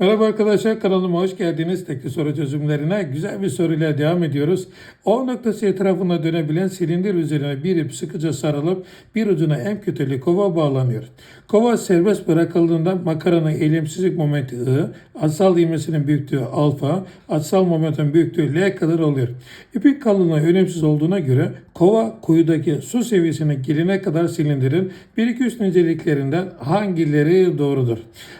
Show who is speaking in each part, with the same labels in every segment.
Speaker 1: Merhaba arkadaşlar kanalıma hoş geldiniz. Tekli soru çözümlerine güzel bir soruyla devam ediyoruz. O noktası etrafında dönebilen silindir üzerine bir ip sıkıca sarılıp bir ucuna en kötülü kova bağlanıyor. Kova serbest bırakıldığında makaranın eğilimsizlik momenti I, açsal ivmesinin büyüklüğü alfa, açsal momentin büyüklüğü L kadar oluyor. İpin kalınlığı önemsiz olduğuna göre kova kuyudaki su seviyesine gelene kadar silindirin 1-2-3 niceliklerinden hangileri doğrudur?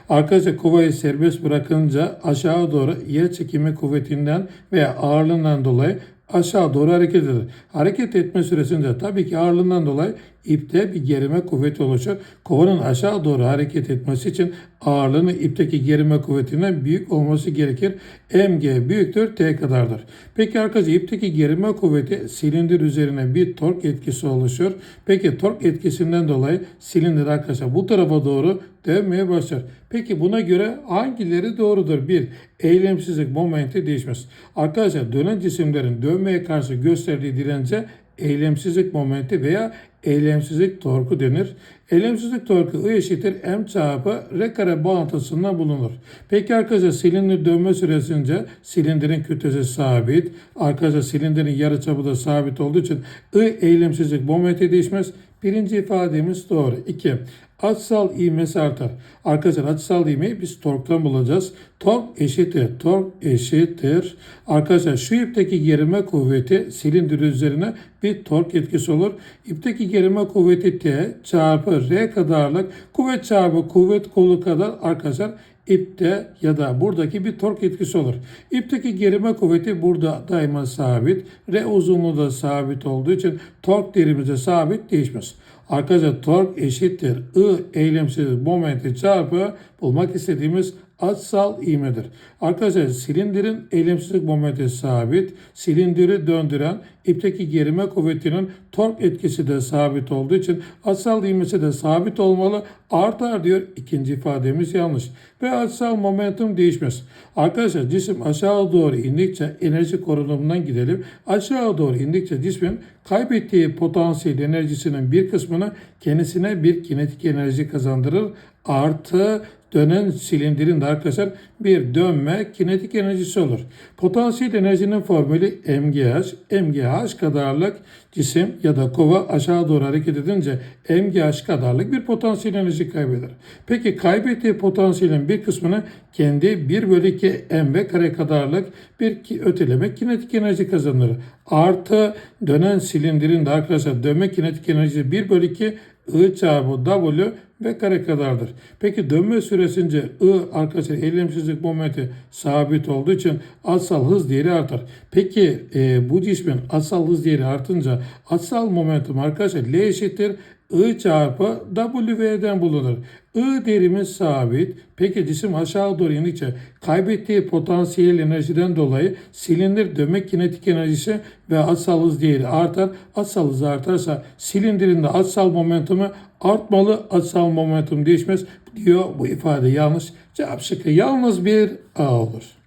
Speaker 1: Arkadaşlar kovayı serbest bırakınca aşağı doğru yer çekimi kuvvetinden veya ağırlığından dolayı aşağı doğru hareket eder. Hareket etme süresince tabii ki ağırlığından dolayı ipte bir gerime kuvveti oluşur. Kovanın aşağı doğru hareket etmesi için ağırlığının ipteki gerime kuvvetinden büyük olması gerekir. Mg büyüktür T kadardır. Peki arkadaşlar ipteki gerime kuvveti silindir üzerine bir tork etkisi oluşur. Peki tork etkisinden dolayı silindir arkadaşlar bu tarafa doğru dönmeye başlar. Peki buna göre hangileri doğrudur? Bir, eylemsizlik momenti değişmez. Arkadaşlar dönen cisimlerin dönmeye karşı gösterdiği dirence eylemsizlik momenti veya eylemsizlik torku denir. Eylemsizlik torku I eşittir M çarpı R kare bağıntısından bulunur. Peki arkadaşlar silindir dönme süresince silindirin kütlesi sabit. Arkadaşlar silindirin yarıçapı da sabit olduğu için I eylemsizlik momenti değişmez. Birinci ifademiz doğru. 2. Açsal ivmesi artar. Arkadaşlar açsal ivmeyi biz torktan bulacağız. Tork eşittir. Tork eşittir. Arkadaşlar şu ipteki gerime kuvveti silindir üzerine bir tork etkisi olur. İpteki gerime kuvveti T çarpı R kadarlık kuvvet çarpı kuvvet kolu kadar arkadaşlar ipte ya da buradaki bir tork etkisi olur. İpteki gerime kuvveti burada daima sabit. R uzunluğu da sabit olduğu için tork değerimiz de sabit değişmez. Arkadaşlar tork eşittir I eylemsiz momenti çarpı bulmak istediğimiz açsal ivmedir. Arkadaşlar silindirin eylemsizlik momenti sabit. Silindiri döndüren ipteki gerime kuvvetinin tork etkisi de sabit olduğu için açsal ivmesi de sabit olmalı. Artar diyor. İkinci ifademiz yanlış. Ve açsal momentum değişmez. Arkadaşlar cisim aşağı doğru indikçe enerji korunumundan gidelim. Aşağı doğru indikçe cismin kaybettiği potansiyel enerjisinin bir kısmını kendisine bir kinetik enerji kazandırır. Artı dönen silindirin de arkadaşlar bir dönme kinetik enerjisi olur. Potansiyel enerjinin formülü MGH. MGH kadarlık cisim ya da kova aşağı doğru hareket edince MGH kadarlık bir potansiyel enerji kaybeder. Peki kaybettiği potansiyelin bir kısmını kendi 1 bölü 2 mv kare kadarlık bir öteleme kinetik enerji kazanır. Artı dönen silindirin de arkadaşlar dönme kinetik enerjisi 1 bölü 2 I çarpı W ve kare kadardır. Peki dönme süresince I arkadaşlar eylemsizlik momenti sabit olduğu için açsal hız değeri artar. Peki e, bu cismin açsal hız değeri artınca açsal momentum arkadaşlar L eşittir I çarpı WV'den bulunur. I değerimiz sabit. Peki cisim aşağı doğru indikçe kaybettiği potansiyel enerjiden dolayı silindir dönme kinetik enerjisi ve açsal hız değeri artar. Açsal hız artarsa silindirin de açsal momentumu artmalı. Açsal momentum değişmez diyor bu ifade yanlış. Cevap şıkkı yalnız bir A olur.